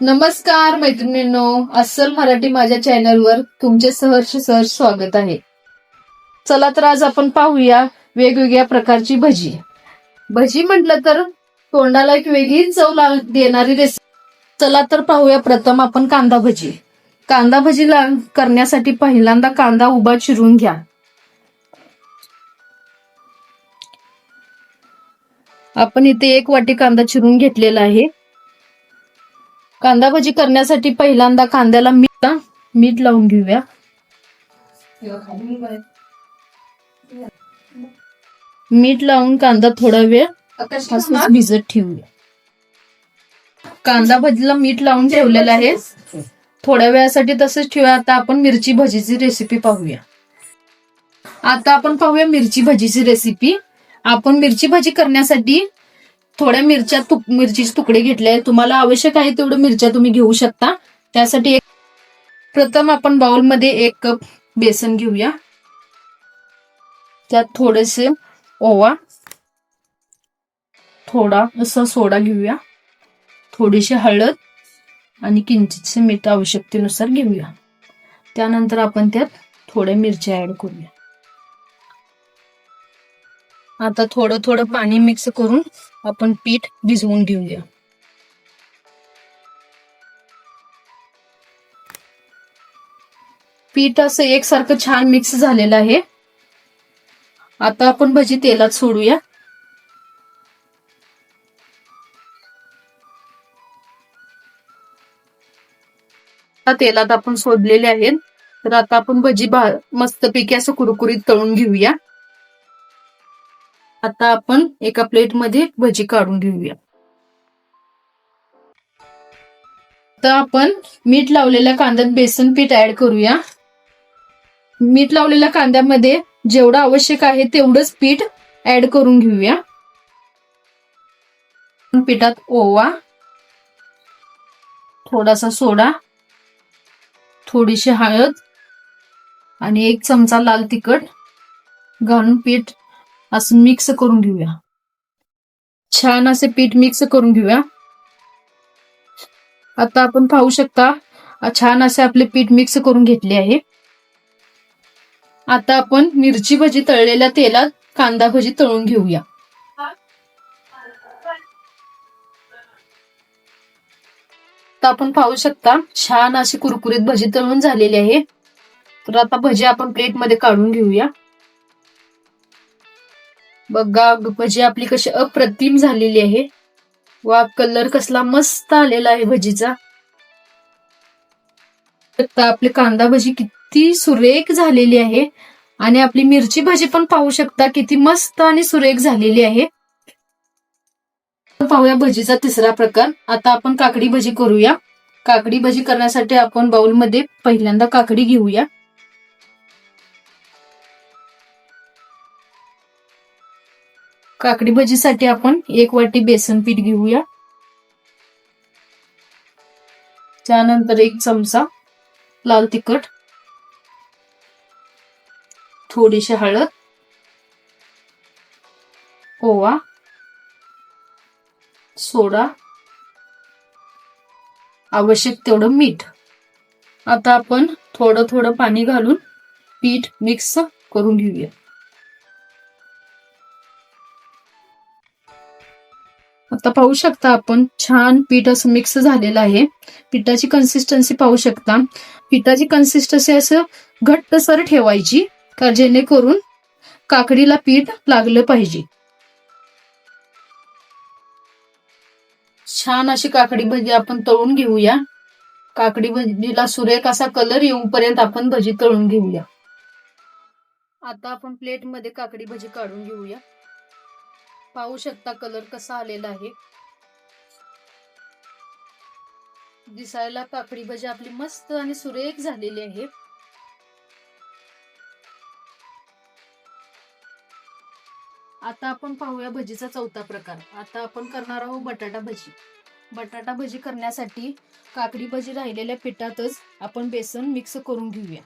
नमस्कार मैत्रिणींनो अस्सल मराठी माझ्या चॅनलवर तुमचे सहर्ष सहर्ष स्वागत आहे. चला तर आज आपण पाहूया वेगवेगळ्या प्रकारची भजी. भजी म्हटलं तर तोंडाला एक वेगळी चव देणारी रेसिपी चला तर पाहूया प्रथम आपण कांदा भजी. कांदा भजीला करण्यासाठी पहिल्यांदा कांदा उभा चिरून घ्या. आपण इथे एक वाटी कांदा चिरून घेतलेला आहे. कांदा भजी करण्यासाठी पहिल्यांदा कांद्याला मीठ मीठ लावून घेऊया. मीठ लावून कांदा थोडा वेळ भिजत ठेवूया. कांदा भजीला मीठ लावून ठेवलेलं आहे. थोड्या वेळासाठी तसंच ठेवूया. आता आपण मिरची भजीची रेसिपी पाहूया. आता आपण पाहूया मिरची भजीची रेसिपी आपण मिरची भजी करण्यासाठी थोड्या मिरच्या तुक मिरचीचे तुकडे घेतले तुम्हाला आवश्यक आहे तेवढं मिरच्या तुम्ही घेऊ शकता. त्यासाठी एक प्रथम आपण बाउलमध्ये एक कप बेसन घेऊया. त्यात थोडेसे ओवा थोडा असा सोडा घेऊया. थोडीशी हळद आणि किंचितसे मीठ आवश्यकतेनुसार घेऊया. त्यानंतर आपण त्यात थोड्या मिरच्या ऍड करूया. आता थोडं थोडं पाणी मिक्स करून आपण पीठ भिजवून घेऊया. पीठ असं एकसारखं छान मिक्स झालेलं आहे. आता आपण भजी तेलात सोडूया. तेलात आपण सोडलेले आहेत. तर आता आपण भजी मस्तपैकी असं कुरकुरीत तळून घेऊया. आता आपण एका प्लेटमध्ये भजी काढून घेऊया. आता आपण मीठ लावलेल्या कांद्यात बेसन पीठ ऍड करूया. मीठ लावलेल्या कांद्यामध्ये जेवढं आवश्यक आहे तेवढंच पीठ ऍड करून घेऊया. पिठात ओवा थोडासा सोडा थोडीशी हळद आणि एक चमचा लाल तिखट घालून पीठ असं मिक्स करून घेऊया. छान असे पीठ मिक्स करून घेऊया. आता आपण पाहू शकता छान असे आपले पीठ मिक्स करून घेतले आहे. आता आपण मिरची भजी तळलेल्या तेलात कांदा भजी तळून घेऊया. आता आपण पाहू शकता छान अशी कुरकुरीत भजी तळून झालेली आहे. तर आता भजी आपण प्लेटमध्ये काढून घेऊया. बघा भजी आपली कशी अप्रतिम झालेली आहे. वा कलर कसला मस्त आलेला आहे भजीचा. आपली कांदा भजी किती सुरेख झालेली आहे. आणि आपली मिरची भाजी पण पाहू शकता किती मस्त आणि सुरेख झालेली आहे. पाहूया भजीचा तिसरा प्रकार. आता आपण काकडी भजी करूया. काकडी भजी करण्यासाठी आपण बाउलमध्ये पहिल्यांदा काकडी घेऊया. काकडी भजीसाठी आपण एक वाटी बेसन पीठ घेऊया. त्यानंतर एक चमचा लाल तिखट थोडीशी हळद ओवा सोडा आवश्यक तेवढं मीठ. आता आपण थोडं थोडं पाणी घालून पीठ मिक्स करून घेऊया. आता पाहू शकता आपण छान पीठ असं मिक्स झालेलं आहे. पिठाची कन्सिस्टन्सी पाहू शकता. पिठाची कन्सिस्टन्सी असं घट्टसर ठेवायची का जेणेकरून काकडीला पीठ लागलं पाहिजे. छान अशी काकडी भजी आपण तळून घेऊया. काकडी भजीला सुरेख असा कलर येऊपर्यंत आपण भजी तळून घेऊया. आता आपण प्लेटमध्ये काकडी भजी काढून घेऊया. पाहू शकता कलर कसा आलेला आहे. दिसायला काकडी भजी आपली मस्त आणि सुरेख झालेली आहे. आता आपण पाहूया भजीचा चौथा प्रकार. आता आपण करणार आहोत बटाटा भजी. बटाटा भजी करण्यासाठी काकडी भजी राहिलेल्या पिठातच आपण बेसन मिक्स करून घेऊया.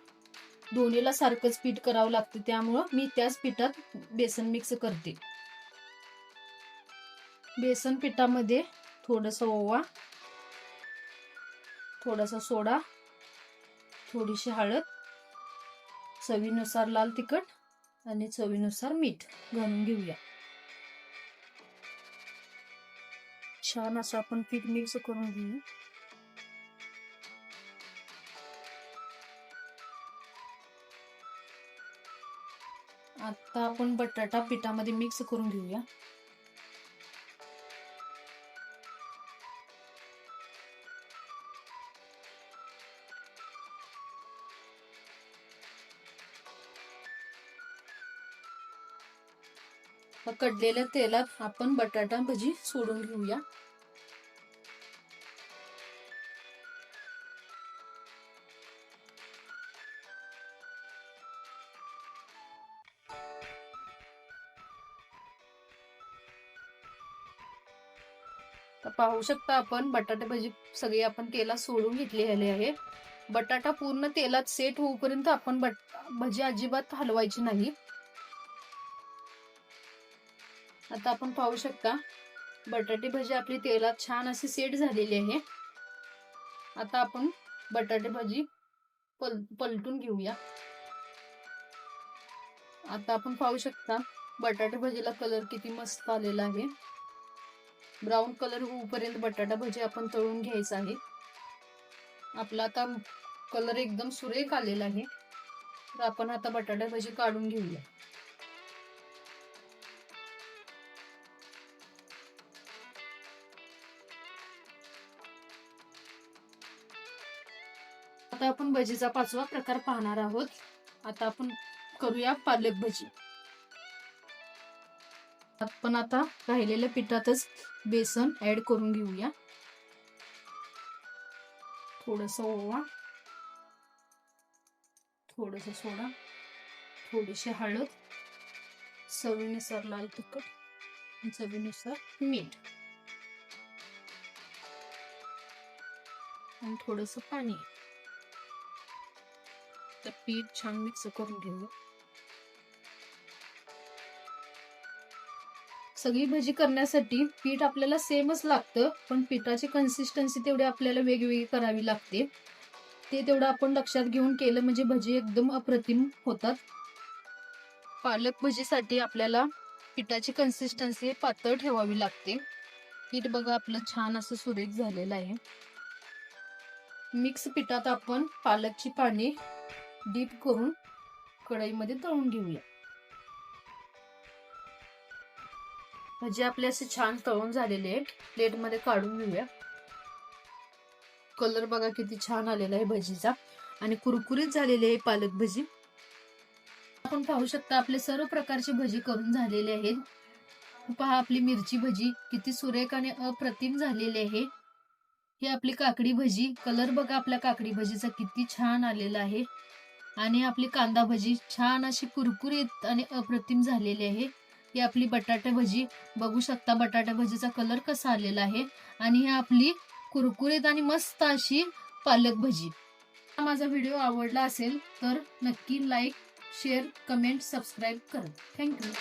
दोन्हीला सारखंच पीठ करावं लागतं त्यामुळं मी त्याच पिठात बेसन मिक्स करते. बेसन पिठामध्ये थोडंसं ओवा थोडासा सोडा थोडीशी हळद चवीनुसार लाल तिखट आणि चवीनुसार मीठ घालून घेऊया. छान असं आपण पीठ मिक्स करून घेऊ. आता आपण बटाटा पिठामध्ये मिक्स करून घेऊया. कडलेल्या तेलात आपण बटाटा भजी सोडून घेऊया. पाहू शकता आपण बटाटे भजी सगळी आपण तेलात सोडून घेतलेली आहे. बटाटा पूर्ण तेलात सेट होऊपर्यंत आपण बट भजी अजिबात हलवायची नाही. आता आपण पाहू शकता बटाटे भजी आपली तेलात छान अशी सेट झालेली आहे. आता आपण बटाटे भाजी पल पलटून घेऊया. आता आपण पाहू शकता बटाटे भजीला कलर किती मस्त आलेला आहे. ब्राऊन कलर होऊपर्यंत बटाटा भजी आपण तळून घ्यायचा आहे. आपला आता कलर एकदम सुरेख आलेला आहे. तर आपण आता बटाटा भजी काढून घेऊया. आता आपण भजीचा पाचवा प्रकार पाहणार आहोत. आता आपण करूया पालक भजी. आपण आता राहिलेल्या पिठातच बेसन ऍड करून घेऊया. थोडस ओवा थोडस सोडा थोडीशी हळद चवीनुसार लाल तिखट चवीनुसार मीठ. आणि थोडस पाणी. तर पीठ छान मिक्स करून घेऊया सगळी भजी करण्यासाठी पीठ आपल्याला सेमच लागतं पण पिठाची कन्सिस्टन्सी तेवढी आपल्याला वेगवेगळी करावी लागते. ते तेवढं आपण लक्षात घेऊन केलं म्हणजे भजी एकदम अप्रतिम होतात. पालक भजीसाठी आपल्याला पिठाची कन्सिस्टन्सी पातळ ठेवावी लागते. पीठ बघा आपलं छान असं सुरेख झालेलं आहे. मिक्स पिठात आपण पालकची पाने डीप करून कढईमध्ये तळून घेऊया. भजी आपले असे छान तळून झालेले आहे प्लेटमध्ये काढून घेऊया. कलर बघा किती छान आलेला आहे भजीचा. आणि कुरकुरीत झालेली आहे पालक भजी. आपण पाहू शकता आपले सर्व प्रकारची भजी करून झालेले आहेत. पहा आपली मिरची भजी किती सुरेख आणि अप्रतिम झालेली आहे. ही आपली काकडी भजी. कलर बघा आपल्या काकडी भजीचा किती छान आलेला आहे. आणि आपली कांदा भजी छान अशी कुरकुरीत आणि अप्रतिम झालेली आहे. ही आपली बटाटा भजी बघू शकता बटाटा भजीचा कलर कसा आलेला आहे. आणि ही आपली कुरकुरीत आणि मस्त अशी पालक भजी. माझा व्हिडिओ आवडला असेल तर नक्की लाईक शेअर कमेंट सबस्क्राईब करा. Thank you